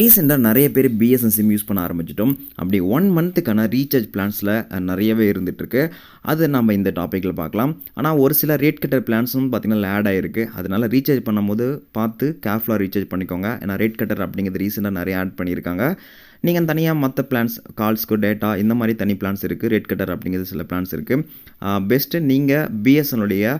ரீசெண்டாக நிறைய பேர் பிஎஸ்என் சிம் யூஸ் பண்ண ஆரம்பிச்சிட்டோம். அப்படி ஒன் மந்த்துக்கான ரீசார்ஜ் பிளான்ஸில் நிறையவே இருந்துகிட்ருக்கு அது நம்ம இந்த டாப்பிக்கில் பார்க்கலாம். ஆனால் ஒரு சில ரேட் கட்டர் பிளான்ஸும் பார்த்திங்கன்னா ஆட் ஆகிருக்கு அதனால் ரீசார்ஜ் பண்ணும்போது பார்த்து கேர்ஃபுல்லாக ரீசார்ஜ் பண்ணிக்கோங்க. ஏன்னா ரேட் கட்டர் அப்படிங்கிறது ரீசெண்டாக நிறைய ஆட் பண்ணியிருக்காங்க. நீங்கள் தனியாக மற்ற பிளான்ஸ் கால்ஸ்க்கு டேட்டா இந்த மாதிரி தனி பிளான்ஸ் இருக்குது ரேட் கட்டர் அப்படிங்கிறது சில பிளான்ஸ் இருக்குது பெஸ்ட்டு நீங்கள் பிஎஸ்என்னுடைய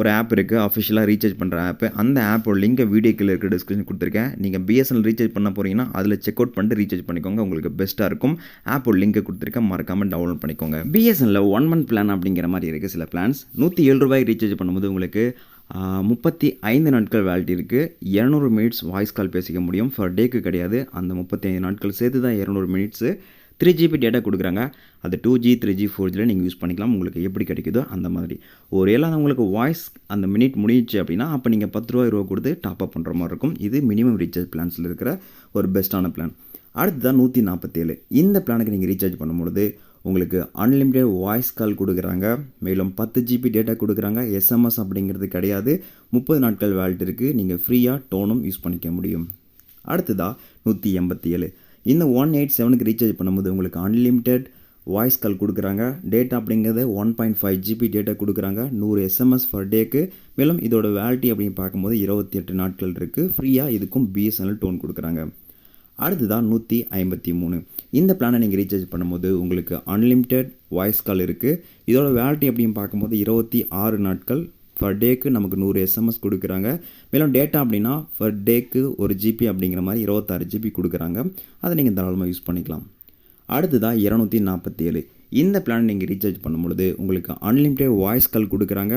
ஒரு ஆப் இருக்குது அஃபிஷியலாக ரீசார்ஜ் பண்ணுற ஆப்பு அந்த ஆப்போட லிங்கை வீடியோ கீழே இருக்க டிஸ்கிரிப்ஷன் கொடுத்துருக்கேன். நீங்கள் பிஎஸ்என்எல் ரீசார்ஜ் பண்ண போகிறீங்கன்னா அதில் செக் அவுட் பண்ணிட்டு ரீசார்ஜ் பண்ணிக்கோங்க. உங்களுக்கு பெஸ்ட்டாக இருக்கும். ஆப்போட லிங்கை கொடுத்துருக்கேன். மறக்காமல் டவுன்லோட் பண்ணிக்கோங்க. பிஎஸ்என்எல் ஒன் மந்த் பிளான் அப்படிங்கிற மாதிரி இருக்குது சில பிளான்ஸ் நூற்றி ஏழு ரூபாய் ரீசார்ஜ் பண்ணும்போது உங்களுக்கு முப்பத்தி ஐந்து நாட்கள் வேலிட்டி இருக்குது இரநூறு மினிட்ஸ் வாய்ஸ் கால் பேசிக்க முடியும். ஃபர் டேக்கு கிடையாது. அந்த முப்பத்தி ஐந்து நாட்கள் சேர்த்து தான் இரநூறு மினிட்ஸு த்ரீ ஜிபி டேட்டா கொடுக்குறாங்க. அது two G three G four ஜியில் நீங்கள் யூஸ் பண்ணிக்கலாம். உங்களுக்கு எப்படி கிடைக்குதோ அந்த மாதிரி. ஒரு ஏழாவது உங்களுக்கு வாய்ஸ் அந்த மினிட் முடிஞ்சிச்சு அப்படின்னா அப்போ நீங்கள் பத்து ரூபா ரூபா கொடுத்து டாப் அப் பண்ணுற மாதிரி இருக்கும். இது மினிமம் ரீசார்ஜ் பிளான்ஸில் இருக்கிற ஒரு பெஸ்ட்டான பிளான் அடுத்ததான் நூற்றி நாற்பத்தேழு இந்த பிளானுக்கு நீங்கள் ரீசார்ஜ் பண்ணும்பொழுது உங்களுக்கு அன்லிமிட்டெட் வாய்ஸ் கால் கொடுக்குறாங்க. மேலும் பத்து ஜிபி டேட்டா கொடுக்குறாங்க. எஸ்எம்எஸ் அப்படிங்கிறது கிடையாது. முப்பது நாட்கள் வேல்ட் இருக்குது நீங்கள் ஃப்ரீயாக டோனும் யூஸ் பண்ணிக்க முடியும். அடுத்ததாக நூற்றி எண்பத்தி ஏழு இந்த ஒன் எயிட் செவனுக்கு ரீசார்ஜ் பண்ணும்போது உங்களுக்கு அன்லிமிட்டெட் வாய்ஸ் கால் கொடுக்குறாங்க. டேட்டா அப்படிங்கிறது one point five GB data கொடுக்குறாங்க. நூறு எஸ்எம்எஸ் பர் டேக்கு மேலும் இதோட வேலிட்டி அப்படின்னு பார்க்கும்போது இருபத்தி எட்டு நாட்கள் இருக்குது ஃப்ரீயாக இதுக்கும் பிஎஸ்என்எல் டோன் கொடுக்குறாங்க. அடுத்ததான் நூற்றி ஐம்பத்தி மூணு. இந்த பிளானை நீங்கள் ரீசார்ஜ் பண்ணும்போது உங்களுக்கு அன்லிமிட்டெட் வாய்ஸ் கால் இருக்குது இதோட வேலிட்டி அப்படின்னு பார்க்கும்போது இருபத்தி ஆறு நாட்கள் பர் டேக்கு நமக்கு நூறு எஸ்எம்எஸ் கொடுக்குறாங்க. மேலும் டேட்டா அப்படின்னா பர் டேக்கு ஒரு ஜிபி அப்படிங்கிற மாதிரி இருபத்தாறு ஜிபி கொடுக்குறாங்க. அதை நீங்கள் தாராளமாக யூஸ் பண்ணிக்கலாம். அடுத்ததாக இரநூத்தி நாற்பத்தி ஏழு இந்த பிளான் நீங்கள் ரீசார்ஜ் பண்ணும்பொழுது உங்களுக்கு அன்லிமிட்டெட் வாய்ஸ் கால் கொடுக்குறாங்க.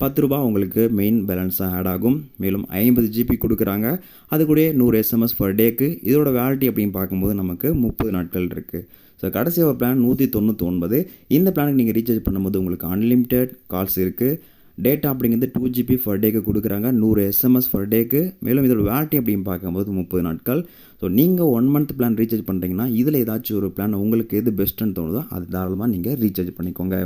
பத்து ரூபா உங்களுக்கு மெயின் பேலன்ஸாக ஆட் ஆகும். மேலும் ஐம்பது ஜிபி கொடுக்குறாங்க. அது கூட நூறு எஸ்எம்எஸ் பர் டேக்கு இதோட வேலிட்டி அப்படின்னு பார்க்கும்போது நமக்கு முப்பது நாட்கள் இருக்குது ஸோ கடைசி ஒரு பிளான் நூற்றி தொண்ணூற்றி ஒன்பது இந்த பிளானுக்கு நீங்கள் ரீசார்ஜ் பண்ணும்போது உங்களுக்கு அன்லிமிட்டெட் கால்ஸ் இருக்குது டேட்டா அப்படிங்கிறது டூ ஜிபி பர் டேக்கு கொடுக்குறாங்க. நூறு எஸ்எம்எஸ் பர் டேக்கு மேலும் இதோட வேலிட்டி அப்படின்னு பார்க்கும்போது முப்பது நாட்கள். ஸோ நீங்கள் ஒன் மந்த் பிளான் ரீசார்ஜ் பண்ணுறீங்கன்னா இதில் ஏதாச்சும் ஒரு பிளான் உங்களுக்கு எது பெஸ்ட்டுன்னு தோணுதோ அது தாராளமாக நீங்கள் ரீசார்ஜ் பண்ணிக்கோங்க.